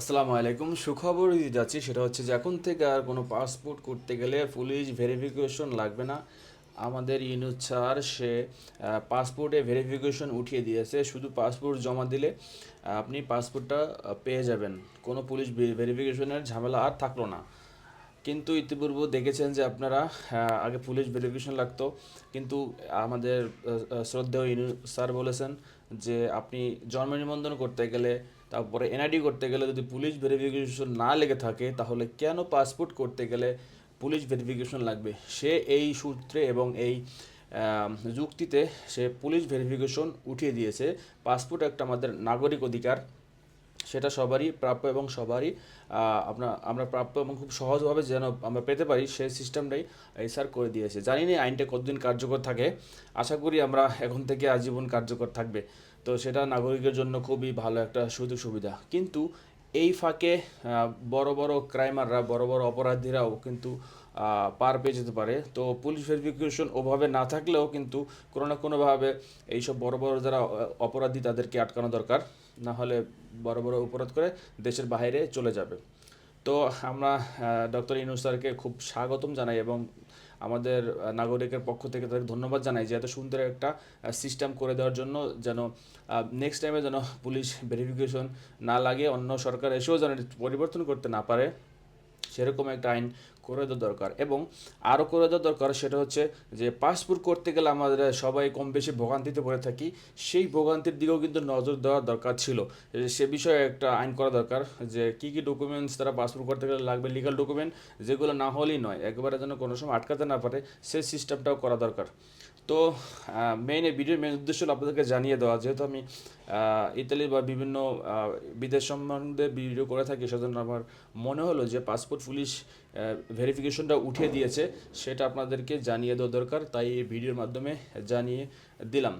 আসসালামু আলাইকুম। সুখবর দিতে যাচ্ছি, সেটা হচ্ছে যে এখন থেকে আর কোনো পাসপোর্ট করতে গেলে পুলিশ ভেরিফিকেশন লাগবে না। আমাদের ইউনুস সে পাসপোর্টে ভেরিফিকেশন উঠিয়ে দিয়েছে। শুধু পাসপোর্ট জমা দিলে আপনি পাসপোর্টটা পেয়ে যাবেন। কোনো পুলিশ ভেরিফিকেশনের ঝামেলা আর থাকল না। কিন্তু ইতিপূর্ব দেখেছেন যে আপনারা আগে পুলিশ ভেরিফিকেশন লাগতো। কিন্তু আমাদের শ্রদ্ধেয় ইনু স্যার বলেছেন যে আপনি জন্ম নিবন্ধন করতে গেলে, তারপরে এনআইডি করতে গেলে যদি পুলিশ ভেরিফিকেশন না লেগে থাকে, তাহলে কেন পাসপোর্ট করতে গেলে পুলিশ ভেরিফিকেশন লাগবে? সে এই সূত্রে এবং এই যুক্তিতে সে পুলিশ ভেরিফিকেশন উঠিয়ে দিয়েছে। পাসপোর্ট একটা আমাদের নাগরিক অধিকার। সেটা সবারই প্রাপ্য এবং সবারই আপনার আমরা প্রাপ্য এবং খুব সহজভাবে যেন আমরা পেতে পারি সেই সিস্টেমটাই এই স্যার করে দিয়েছে। জানি না আইনটা কতদিন কার্যকর থাকে। আশা করি আমরা এখন থেকে আজীবন কার্যকর থাকবে। তো সেটা নাগরিকের জন্য খুবই ভালো একটা সুযোগ সুবিধা। কিন্তু এই ফাঁকে বড় বড় ক্রাইমাররা, বড় বড় অপরাধীরাও কিন্তু পার পেয়ে যেতে পারে। তো পুলিশ ভেরিফিকেশন ওভাবে না থাকলেও কিন্তু কোনো না কোনোভাবে এইসব বড় বড় যারা অপরাধী তাদেরকে আটকানো দরকার। না হলে বড় বড় অপরাধ করে দেশের বাইরে চলে যাবে। তো আমরা ডক্টর ইনু স্যারকে খুব স্বাগতম জানাই এবং আমাদের নাগরিকের পক্ষ থেকে তাদের ধন্যবাদ জানাই যে এত সুন্দর একটা সিস্টেম করে দেওয়ার জন্য যেন নেক্সট টাইমে যেন পুলিশ ভেরিফিকেশন না লাগে, অন্য সরকার এসেও যেন পরিবর্তন করতে না পারে। সেরকম একটা আইন করে দেওয়া দরকার। এবং আরও করে দেওয়া দরকার সেটা হচ্ছে যে পাসপোর্ট করতে গেলে আমাদের সবাই কম বেশি ভোগান্তিতে পড়ে থাকি, সেই ভোগান্তির দিকেও কিন্তু নজর দেওয়া দরকার ছিল। সে বিষয়ে একটা আইন করা দরকার যে কী কী ডকুমেন্টস তারা পাসপোর্ট করতে গেলে লাগবে লিগাল ডকুমেন্ট যেগুলো না হলেই নয়, একবারে যেন কোনো সময় আটকাতে না পারে, সেই সিস্টেমটাও করা দরকার। তো মেইন এই ভিডিওর মেইন উদ্দেশ্য হলো আপনাদেরকে জানিয়ে দেওয়া। যেহেতু আমি ইতালি বা বিভিন্ন বিদেশ সম্বন্ধে ভিডিও করে থাকি, সেজন্য আমার মনে হলো যে পাসপোর্ট পুলিশ ভেরিফিকেশনটা উঠিয়ে দিয়েছে, সেটা আপনাদেরকে জানিয়ে দেওয়া দরকার। তাই এই ভিডিওর মাধ্যমে জানিয়ে দিলাম।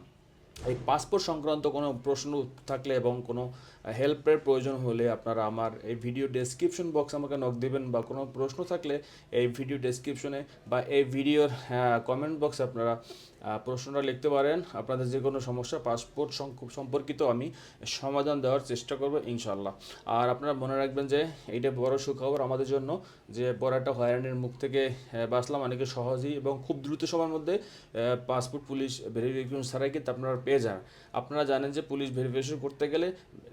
এই পাসপোর্ট সংক্রান্ত কোনো প্রশ্ন থাকলে এবং কোনো হেল্পের প্রয়োজন হলে আপনারা আমার এই ভিডিও ডেসক্রিপশন বক্স আমাকে নক দেবেন বা কোনো প্রশ্ন থাকলে এই ভিডিও ডেসক্রিপশনে বা এই ভিডিওর কমেন্ট বক্সে আপনারা প্রশ্নটা লিখতে পারেন। আপনাদের যে কোনো সমস্যা পাসপোর্ট সম্পর্কিত আমি সমাধান দেওয়ার চেষ্টা করব ইনশাল্লাহ আর আপনারা মনে রাখবেন যে এইটা বড় সুখবর আমাদের জন্য যে বড় একটা হয়রানির মুখ থেকে বাঁচলাম অনেকে সহজেই এবং খুব দ্রুত সময়ের মধ্যে পাসপোর্ট পুলিশ ভেরিফিকেশন ছাড়াই কিন্তু আপনারা পেয়ে যান। আপনারা জানেন যে পুলিশ ভেরিফিকেশন করতে গেলে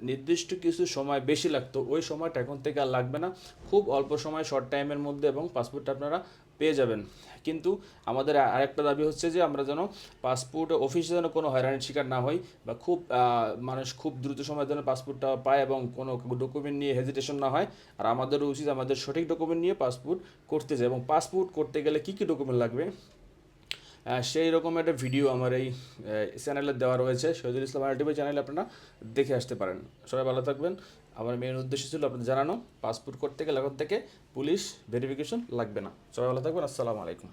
নির্দিষ্ট কিছু সময় বেশি লাগতো। ওই সময়টা এখন থেকে আর লাগবে না। খুব অল্প সময় শর্ট টাইমের মধ্যে এবং পাসপোর্টটা আপনারা পেয়ে যাবেন। কিন্তু আমাদের আরেকটা দাবি হচ্ছে যে আমরা যেন পাসপোর্ট অফিসে যেন কোনো হয়রানির শিকার না হই বা খুব মানুষ খুব দ্রুত সময় যেন পাসপোর্টটা পায় এবং কোনো ডকুমেন্ট নিয়ে হেজিটেশন না হয়। আর আমাদেরও উচিত আমাদের সঠিক ডকুমেন্ট নিয়ে পাসপোর্ট করতে যায় এবং পাসপোর্ট করতে গেলে কী কী ডকুমেন্ট লাগবে? সেই রকম একটা ভিডিও আমার এই চ্যানেলে দেওয়া রয়েছে। শহীদুল ইসলাম আরটিভি চ্যানেলে আপনারা দেখে আসতে পারেন। সবাই ভালো থাকবেন। আমার মেন উদ্দেশ্য ছিল আপনাদের জানানো পাসপোর্ট করতে গেলে এখন থেকে পুলিশ ভেরিফিকেশন লাগবে না। সবাই ভালো থাকবেন। আসসালামু আলাইকুম।